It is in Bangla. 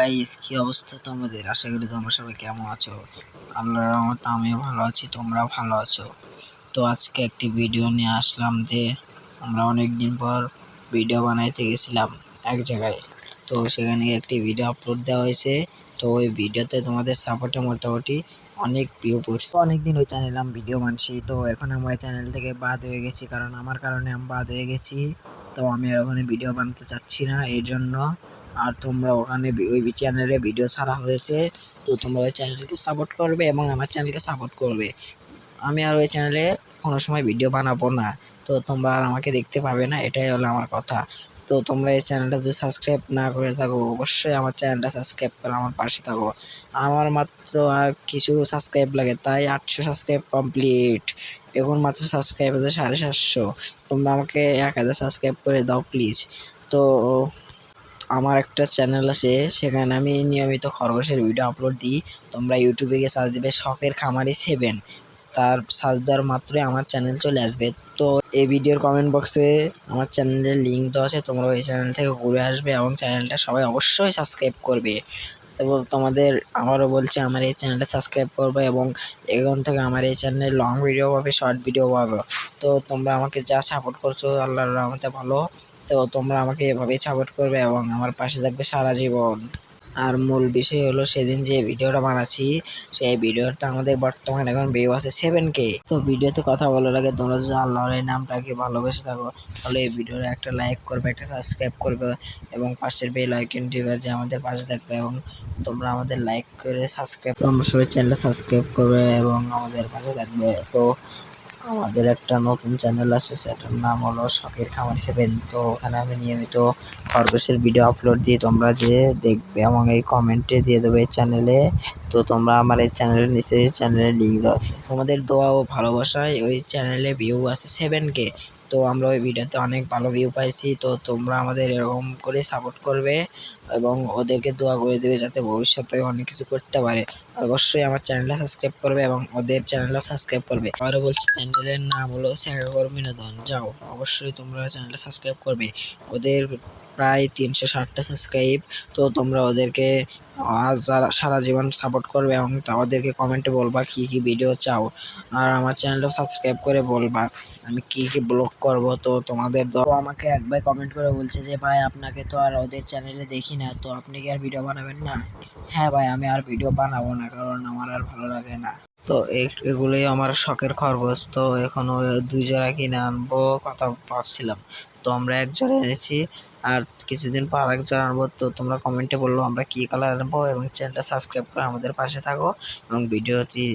গাইস কি অবস্থা তোমাদের? আশা করি তোমরা সবাই কেমন আছো? আল্লাহর রহমতে আমিও ভালো আছি তোমরা ভালো আছো? তো আজকে একটি ভিডিও নিয়ে আসলাম যে আমরা অনেক দিন পর ভিডিও বানাইতে গেছিলাম এক জায়গায়। তো সেখানে একটি ভিডিও আপলোড দেওয়া হয়েছে। তো ওই ভিডিওতে তোমাদের সাপোর্টে মোটামুটি অনেক ভিউ পড়ছে। অনেকদিন ওই চ্যানেলে আমি ভিডিও বানছি। তো এখন আমার চ্যানেল থেকে বাদ হয়ে গেছি, কারণ আমার কারণে আমি বাদ হয়ে গেছি। তো আমি আর ওখানে ভিডিও বানাতে চাচ্ছি না, এই জন্য আর তোমরা ওখানে ওই চ্যানেলে ভিডিও ছাড়া হয়েছে, তো তোমরা ওই চ্যানেলকে সাপোর্ট করবে এবং আমার চ্যানেলকে সাপোর্ট করবে। আমি আর ওই চ্যানেলে কোনো সময় ভিডিও বানাবো না, তো তোমরা আর আমাকে দেখতে পাবে না, এটাই হলো আমার কথা। তো তোমরা এই চ্যানেলটা যদি সাবস্ক্রাইব না করে থাকো, অবশ্যই আমার চ্যানেলটা সাবস্ক্রাইব করে আমার পাশে থাকো। আমার মাত্র আর কিছু সাবস্ক্রাইব লাগে, তাই আটশো সাবস্ক্রাইব কমপ্লিট এখন মাত্র সাবস্ক্রাইব আছে সাড়ে সাতশো। তোমরা আমাকে এক হাজার সাবস্ক্রাইব করে দাও প্লিজ তো আমার একটা চ্যানেল আছে, সেখানে আমি নিয়মিত খরগোশের ভিডিও আপলোড দিই। তোমরা ইউটিউবে গিয়ে সার্চ দিবে, শখের খামারি সেভেন তার সার্চ দেওয়ার মাত্রই আমার চ্যানেল চলে আসবে। তো এই ভিডিওর কমেন্ট বক্সে আমার চ্যানেলের লিঙ্ক দেওয়া আছে, তোমরা ওই চ্যানেল থেকে ঘুরে আসবে এবং চ্যানেলটা সবাই অবশ্যই সাবস্ক্রাইব করবে। এবং তোমাদের আবারও বলছি, আমার এই চ্যানেলটা সাবস্ক্রাইব করবে এবং এখান থেকে আমার এই চ্যানেলে লং ভিডিও পাবে শর্ট ভিডিও পাবে। তো তোমরা আমাকে যা সাপোর্ট করছ, আল্লাহর রহমতে ভালো। তো তোমরা আমাকে এভাবেই সাপোর্ট করবে এবং আমার পাশে থাকবে সারা জীবন। আর মূল বিষয় হলো সেদিন যে ভিডিওটা বানাচ্ছি, সেই ভিডিওটা আমাদের বর্তমানে এখন ভিউ আছে সেভেন কে তো ভিডিওতে কথা বলার আগে তোমরা যদি আল্লাহর এই নামটাকে ভালোবেসে থাকো, তাহলে এই ভিডিওর একটা লাইক করবে, একটা সাবস্ক্রাইব করবে এবং পাশের বেল আইকনটি যে আমাদের পাশে থাকবে এবং তোমরা আমাদের লাইক করে সাবস্ক্রাইব তোমরা সবাই চ্যানেলটা সাবস্ক্রাইব করবে এবং আমাদের পাশে থাকবে। তো আমাদের একটা নতুন চ্যানেল আছে, সেটার নাম হলো শখের খামার সেভেন তো ওখানে আমি নিয়মিত খরগোশের ভিডিও আপলোড দিয়ে তোমরা যে দেখবে এবং এই কমেন্টে দিয়ে দেবে এই চ্যানেলে তো তোমরা আমার এই চ্যানেলের নিচে চ্যানেলের লিঙ্ক আছে। তোমাদের দোয়া ও ভালোবাসায় ওই চ্যানেলে ভিউ আছে সেভেন কে। তো আমরা ওই ভিডিওতে অনেক ভালো ভিউ পাইছি। তো তোমরা আমাদের এরকম করে সাপোর্ট করবে এবং ওদেরকে দোয়া করে দেবে যাতে ভবিষ্যতে অনেক কিছু করতে পারে। অবশ্যই আমার চ্যানেলটা সাবস্ক্রাইব করবে এবং ওদের চ্যানেলটা সাবস্ক্রাইব করবে। আরও বলছি চ্যানেলের নাম হলো স্যাগাগর বিনোদন যাও, অবশ্যই তোমরা চ্যানেলটা সাবস্ক্রাইব করবে। ওদের প্রায় তিনশো ষাটটা সাবস্ক্রাইব তো তোমরা ওদেরকে আজ সারা- জীবন সাপোর্ট করবে এবং ওদেরকে কমেন্টে বলবা কী কী ভিডিও চাও। আর আমার চ্যানেলটা সাবস্ক্রাইব করে বলবা আমি কী কী ব্লগ করব। তো তোমাদের তো আমাকে এক ভাই কমেন্ট করে বলছে যে, ভাই, আপনাকে তো আর ওদের চ্যানেলে দেখি না, তো আপনি কি আর ভিডিও বানাবেন না? হ্যাঁ ভাই, আমি আর ভিডিও বানাবো না, কারণ আমার আর ভালো লাগে না। তো এগুলোই আমার শখের খরগোশ, তো এখন ওই কিনে আনব কথা ভাবছিলাম। তো আমরা এক জোড়া এনেছি। আর কিছুদিন পর আরেক জোড়া আনব, তো তোমরা কমেন্টে বলল আমরা কী কালার আনব এবং চ্যানেলটা সাবস্ক্রাইব করে আমাদের পাশে থাকো এবং ভিডিওটি